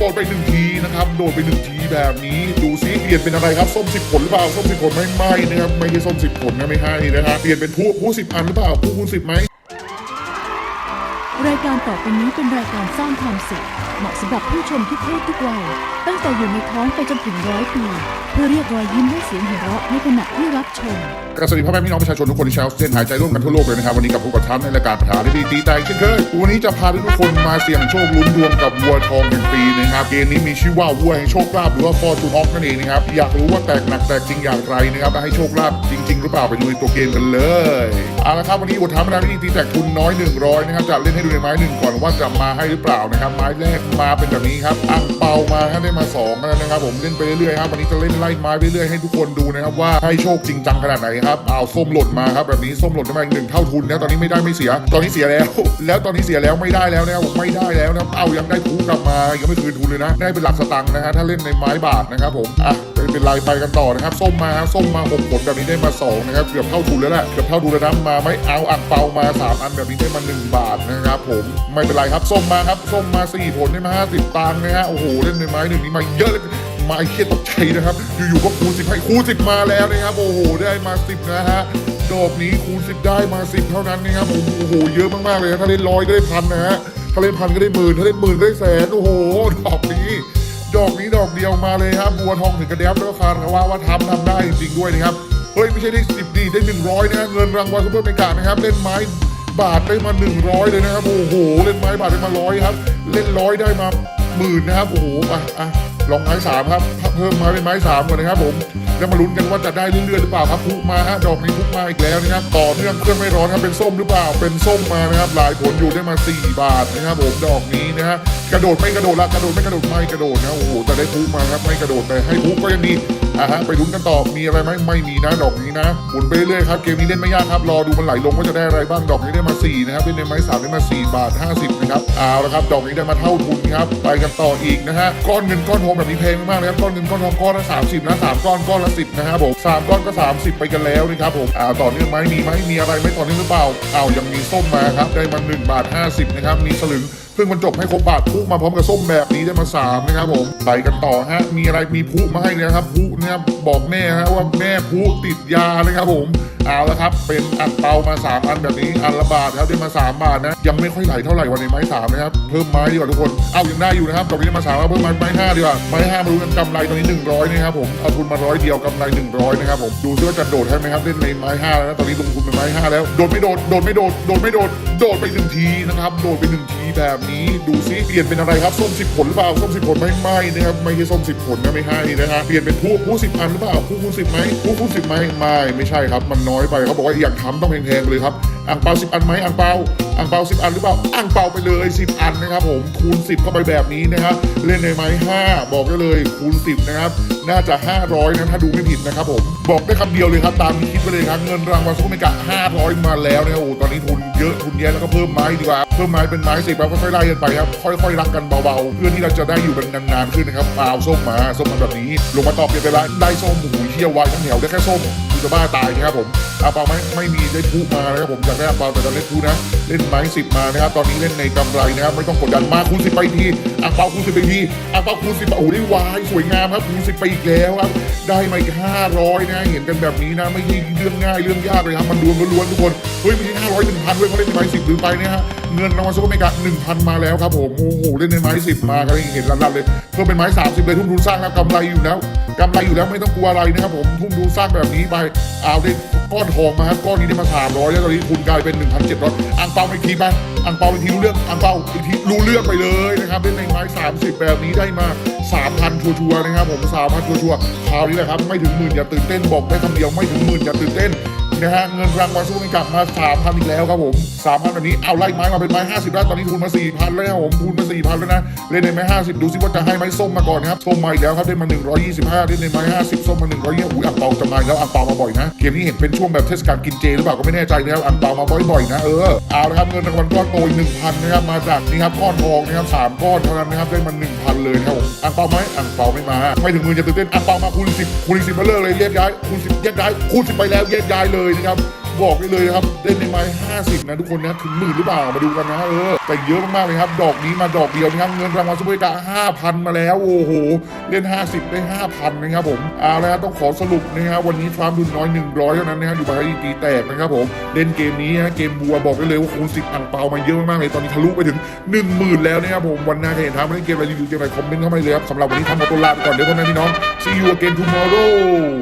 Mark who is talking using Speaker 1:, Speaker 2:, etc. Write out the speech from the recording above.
Speaker 1: โดดไปหนึ่งทีนะครับ โดดไปหนึ่งทีแบบนี้ดูซิเปลี่ยนเป็นอะไรครับส้มสิบผลหรือเปล่าส้มสิบผลไม่ไม่นะครับไม่ใช่ส้มสิบผลนะไม่ให้นะครับเปลี่ยนเป็นผู้ผู้สิบอันหรือเปล่าผู้คูณสิบไหม
Speaker 2: รายการต่อไปนี้เป็นรายการสร้างความสุข เหมาะสำหรับผู้ชมทุกเพศทุกวัย ตั้งแต่อยู่ในท้องไปจนถึงร้อยปี เพื่อเรียกรอยยิ้มและเสียงหัวเราะในขณะที่รับชม
Speaker 1: กสวัสดีพ่อแม่พี่น้องประชาชนทุกคนที่ใช้ออกซิเจนหายใจร่วมกันทั่วโลกเลยนะครับ วันนี้กับผู้กับทัพในรายการประธานที่ดีตีแตกเช่นเคยวันนี้จะพาทุกคนมาเสี่ยงโชคลุ้นดวงกับวัวทองแห่งปีนะครับเกมนี้มีชื่อว่าวัวแห่งโชคลาภหรือว่าฟอร์จูนฮอฟนั่นเองนะครับอยากรู้ว่าแตกหนักแตกจริงอย่างไรนะครับให้โชคลาภจริง ๆ หรือเปล่าไปดูในตัวเกมกันเลยเอาละครับวันนี้บทท้าประธาที่ดีตีแตกทุนน้อย100นะครับจะเล่นให้ดูในไม้หนึ่งก่อนว่าจะมาให้หรือเปล่านะครับ ไม้แรกมาเป็นแบบนี้ครับอังเปามาให้ได้มาสองแล้วนะครับ ผมเล่นไปเรื่อยๆครับวันนี้จะเล่นไล่ไม้ไปเรื่อยให้ทุกคนดูนะครับว่าให้โชคจริงจังขนาดไหนครับเอาส้มหล่นมาครับแบบนี้ส้มหล่นได้มาอีกหนึ่งเท่าทุนนะตอนนี้ไม่ได้ไม่เสีย ตอนนี้เสียแล้ว แล้วตอนนี้เสียแล้วไม่ได้แล้วนะครับผมไม่ได้แล้วนะเอายังได้ทุกกลับมายังไม่คืนทุนเลยนะ ได้เป็นหลักสตังค์นะฮะถ้าเล่นในไม้บาทนะครับผมอะ ไม่เป็นไรไปกันต่อนะครับ ส้มมาส้มมาหกผลแบบนี้ได้มาสองนะครับ เกือบเท่าทุนแล้วแหละเกือบเท่าทุนแล้วนะมาไม่เอาอ่างเปามาสามอันแบบนี้ได้มาหนึ่งบาทนะครับผมไม่เป็นไรครับส้มมาครับส้มมาสี่ผลได้มาห้าสิบตังค์นะฮะโอ้โหเล่นในไม้หนึ่งนี้มาเยอะเลยมาไอ้เครียดตกใจนะครับ อยู่ๆก็คูณสิบให้คูณสิบมาแล้วนะครับ โอ้โห ได้มาสิบนะฮะดอกนี้คูณสิบได้มาสิบเท่านั้นนะครับ โอ้โห เยอะมากๆเลยนะถ้าเล่นร้อยก็ได้พันนะฮะ ถ้าเล่นพันก็ได้หมื่น ถ้าเล่นหมื่นก็ได้แสน โอ้โห ดอก กนี้ดอกเดียวมาเลยครับบัวทองถึงกระเดบแล้วคาราว่าว่าทำทำได้จริงๆด้วยนะครับเฮ้ยไม่ใช่ได้สิบดีได้หนึ่งร้อยนะเงินรางวัลซุปเปอร์เมกานะครับเล่นไม้บาทได้มา 100 เลยนะครับ โอ้โห เล่นไม้บาทได้มาร้อยครับ เล่นร้อยได้มาหมื่นนะครับ โอ้โหอะอะ ลองไม้สามครับเพิ่มมาเป็นไม้สามก่อนนะครับผมแล้วมาลุ้นกันว่าจะได้เรื่อยๆหรือเปล่าครับพุกมาฮะดอกนี้พุกมาอีกแล้วนะครับต่อเนื่องเครื่องไม่ร้อนครับเป็นส้มหรือเปล่า เป็นส้มมานะครับหลายผลอยู่ได้มา 4 บาทนะครับผมดอกนี้นะฮะกระโดดไม่กระโดดละกระโดดไม่กระโดดไม่กระโดดนะโอ้โหแต่ได้พุกมาครับไม่กระโดดแต่ให้พุกก็ยังดี อะฮะไปลุ้นกันต่อมีอะไรไหมไม่มีนะดอกนี้นะหมุนไปเรื่อยๆครับเกมนี้เล่นไม่ยากครับรอดูมันไหลลงว่าจะได้อะไรบ้างดอกนี้ได้มา4นะครับเล่นไม้สามได้มา4บาท50นะครับเอาละครับดอกนี้ได้มาเท่าทุนครับไปกันต่ออีกนะฮะก้อนเงินก้อนทองแบบนี้แพงมากเลยครับก้อนเงินก้อนทองก้อนละ30นะสามก้อนก้อนละ10นะครับผมสามก้อนก็ 30 ไปกันแล้วนะครับผมอ่าต่อเนื่องไหมมีไหมมีอะไรไหมต่อเนื่องหรือเปล่าอ้าวยังมีส้มมาครับได้มา1บาท50นะครับมีสลึง เพิ่งมันจบให้ครบบาทพุมาพร้อมกับส้มแบบนี้ได้มาสามนะครับผมไปกันต่อฮะมีอะไรมีพุมาให้นะครับพุนะครับบอกแม่ฮะว่าแม่พุติดยานะครับผมเอาละครับ เป็นอันเปามาสามอันแบบนี้อันละบาทครับได้มาสามบาทนะ ยังไม่ค่อยไหลเท่าไหร่วันในไม้สามนะครับเพิ่มไม้ดีกว่าทุกคนเอายังได้อยู่นะครับตอนนี้มาสามเอาเพิ่มไม้ไม้ห้าดีกว่าไม้ห้ามาดูกันกำไรตอนนี้หนึ่งร้อยนะครับผมเอาทุนมาร้อยเดียวกำไรหนึ่งร้อยนะครับผมดูซิว่าจะโดดให้ไหมครับเล่นในไม้ห้าแล้วตอนนี้ลงทุนเป็นไม้ห้าแล้วโดดไม่โดดโดดไม่โดดโดดไม่โดดโดดไปหนึ่งทีนะครับโดดไปหนึ่งทีแบบนี้ดูซิเปลี่ยนเป็นอะไรครับส้มสิบผลหรือเปล่าส้มสิบผลไม่ไม่นะครับไม่ใช่ส้มสิบผลนะไม่ให้นะฮะเปลี่ยนเป็นผู้ผู้สิบอันหรือเปล่าผู้คูณสิบไหมผู้คูณสิบไหมไม่ไม่ใช่ครับ มันน้อยไปเขาบอกว่าอยากทำต้องแพงๆเลยครับอ่างเปาสิบอันไหมอ่างเปาอ่างเปาสิบอันหรือเปล่าอ่างเปาไปเลยสิบอันนะครับผมคูณสิบเข้าไปแบบนี้นะครับเล่นในไม้ห้าบอกได้เลยคูณสิบนะครับ น่าจะ 500นะถ้าดูไม่ผิดนะครับผมบอกได้คำเดียวเลยครับตามที่คิดไปเลยครับเงินรางวัลซุปเปอร์เมกะ500 มาแล้วนะครับโอ้ตอนนี้ทุนเยอะทุนแย่แล้วก็เพิ่มไม้ดีกว่า เพิ่มไม้เป็นไม้สิบแล้วค่อยๆไล่กันไปครับค่อยๆรักกันเบาๆเพื่อที่เราจะได้อยู่กันนานๆขึ้นนะครับเอาส้มมาส้มมาแบบนี้ ลงมาตอบเปลี่ยนไปละได้ส้มหมูเที่ยวไว้ทั้งแถวได้แค่ส้มคุณจะบ้าตายนะครับผมอาเปาไม่ไม่มีได้พูมานะครับผมอยากได้อาเปาแต่ตอนเล่นพูนะ เล่นไม้สิบมานะครับตอนนี้เล่นในกำไรนะครับไม่ต้องกดดันมาคูณสิบไปทีอาเปาคูณสิบไปทีอาเปาคูณสิบโอ้โหได้วายสวยงามครับคูณสิบไปอีกแล้วครับได้มาอีกห้าร้อยนะเห็นกันแบบนี้นะไม่ใช่เรื่องง่ายเรื่องยากเลยครับมันรวมล้วนๆทุกคนเฮ้ยไม่ใช่ห้าร้อยหนึ่งพันด้ยเขาเล่นไม้สิบหรือไปนี่ยฮะเงินรางวัลซุปเปอร์เมกะหนึ่งพันมาแล้วครับผมโอ้โหเล่นในไม้สิบมากันเห็นลันๆเลยเพิ่มเป็นไม้สามสิบเลยทุ่มทุนสร้างแล้วกำไรอยู่แล้วกำไรอยู่แล้วไม่ต้องกลัวอะไรนะครับผมทุ่มทุนสร้างแบบนี้ไปเอาได้ก้อนทองมาครับก้อนนี้ได้มาสามร้อยแล้วตอนนี้ทุนกลายเป็นหนึ่งพันเจ็ดร้อยอังเปาอีกทีไปอังเปาอีกทีรู้เรื่องอังเปาอีกทีรู้เรื่องไปเลยนะครับเล่นในไม้สามสิบแบบนี้ได้มาสามพันชัวร์นะครับผมสามพันชัวร์คราวนี้แหละครับไม่ถึงหมื่นอย่าตื่นเต้นบอกได้คำเดียวไม่ถึงหมื่นอย่าตื่นเต้น นะฮะเงินรางวัลสู้กันกลับมาสามพันอีกแล้วครับผมสามพันแบบนี้เอาไล่ไม้มาเป็นไม้ห้าสิบแล้วตอนนี้ทุนมาสี่พันแล้วครับผมทุนมาสี่พันแล้วนะเล่นในไม้ห้าสิบดูซิว่าจะให้ไม้ส้มมาก่อนนะครับส้มมาอีกแล้วครับได้มาหนึ่งร้อยยี่สิบห้าเล่นในไม้ห้าสิบส้มมาหนึ่งร้อยยี่อุ้ยอังเปาจะมาแล้วอังเปามาบ่อยนะเกมนี้เห็นเป็นช่วงแบบเทศกาลกินเจหรือเปล่าก็ไม่แน่ใจนะครับอังเปามาบ่อยๆนะเออเอาละครับเงินรางวัลก้อนโตอีกหนึ่งพันนะครับมาจากนี่ครับก้อนทองนะครับสามก้อนเท่านั้นนะครับได้มาหนึ่งพันเลยครับผมอังเปาไหมอังเปาไม่มาไม่ถึงมือจะตื่นเต้นอังเปามาคูณสิบคูณสิบมาเลิกเลยแยกย้ายคูณสิบแยกย้ายคูณสิบไปแล้วแยกย้ายเลยนะครับบอกได้เลยนะครับเล่นในไม้50 นะทุกคนนะถึงหมื่นหรือเปล่ามาดูกันนะเออแต่เยอะมากๆเลยครับ ดอกนี้มาดอกเดียวนะครับเงินรางวัลซุปเปอร์กา5,000 มาแล้วโอ้โหเล่น 50 ได้ 5,000 นะครับผมเอาละครับต้องขอสรุปนะครับวันนี้ฟามดุนน้อย 100 เท่านั้นนะครับอยู่บาร์ตีแตกนะครับผมเล่นเกมนี้นะเกมบัวบอกได้เลยว่าคูณ10อังเปามาเยอะมากๆเลยตอนนี้ทะลุไปถึง 10,000 แล้วนะครับผมวันหน้าจะเห็นทางมาเล่นเกมอะไรรีวิวเกมอะไรคอมเมนต์เข้ามาเลยครับสำหรับวันนี้ทำมดตัวลาไปก่อนเดี๋ยวพ่อแม่พี่น้อง see you again tomorrow